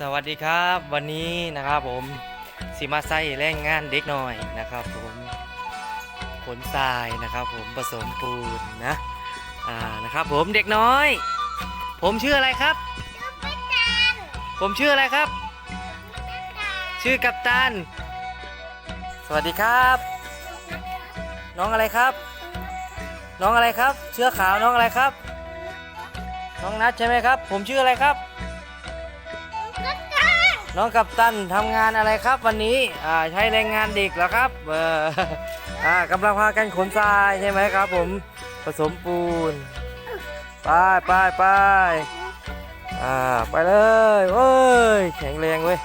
สวัสดีครับวันนี้นะครับผมสิมาใส่แรงงานเด็กหน่อยนะครับผมขนทรายนะครับผมผสมปูนนะอ่านะครับผมเด็กน้อย ผมชื่ออะไรครับ ผมชื่ออะไรครับ ชื่อกัปตัน สวัสดีครับ น้องอะไรครับ น้องอะไรครับเสื้อขาวน้องอะไรครับ น้องนัทใช่ไหมครับ ผมชื่ออะไรครับ น้องกัปตันทำงานอะไรครับวันนี้อ่าใช้แรงงานเด็กเหรอครับเอออ่ากำลังพากันขนทรายใช่ไหมครับ ผมผสมปูนไปไปไปอ่าไปเลยเว้ยแข็งแรงเว้ย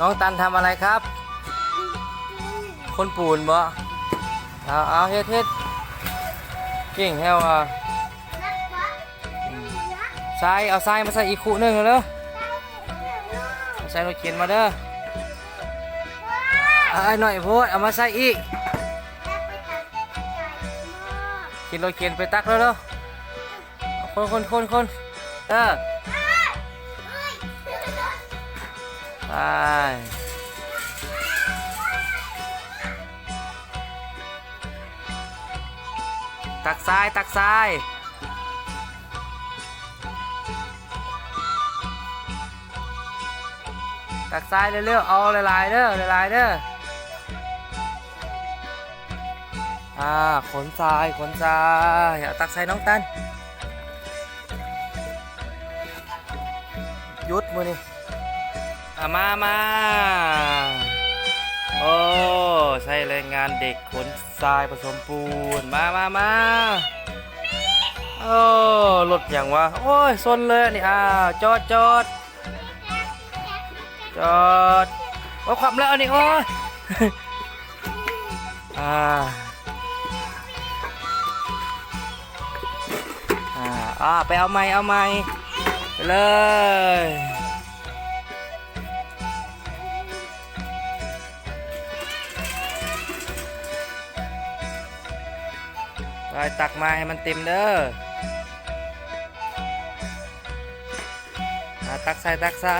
น้องตันทำอะไรครับ คนปูนบ่เอาเอาเฮ็ดเฮ็ดเก่งแฮวอะ ทรายเอาทรายมาใส่อีกคู่หนึ่งเลยเอาใส่รถเข็นมาเด้อไอ้หน่อยโพดเอามาใส่อีกกินรถเข็นไปตักแล้วเด้อคนคนคนคนเออไปตักทรายตักทราย ตักทรายเร็วๆเอาหลายๆเด้อหลายๆเด้ออ่าขนทรายขนทรายเอาตักใส่น้องตันยุดมือนี่อามามาโอ้ใช้แรงงานเด็กขนทรายผสมปูนมามามาโอ้รถอย่างวะโอ้ยซนเลยนนี่อ้าวจอดจอด จอดโอ้ขับแล้วอันนี้โอ้อ่าอ่าไปเอาไม้เอาไม้ไปเลยไปตักมาให้มันเต็มเด้อตักใส่ตักใส่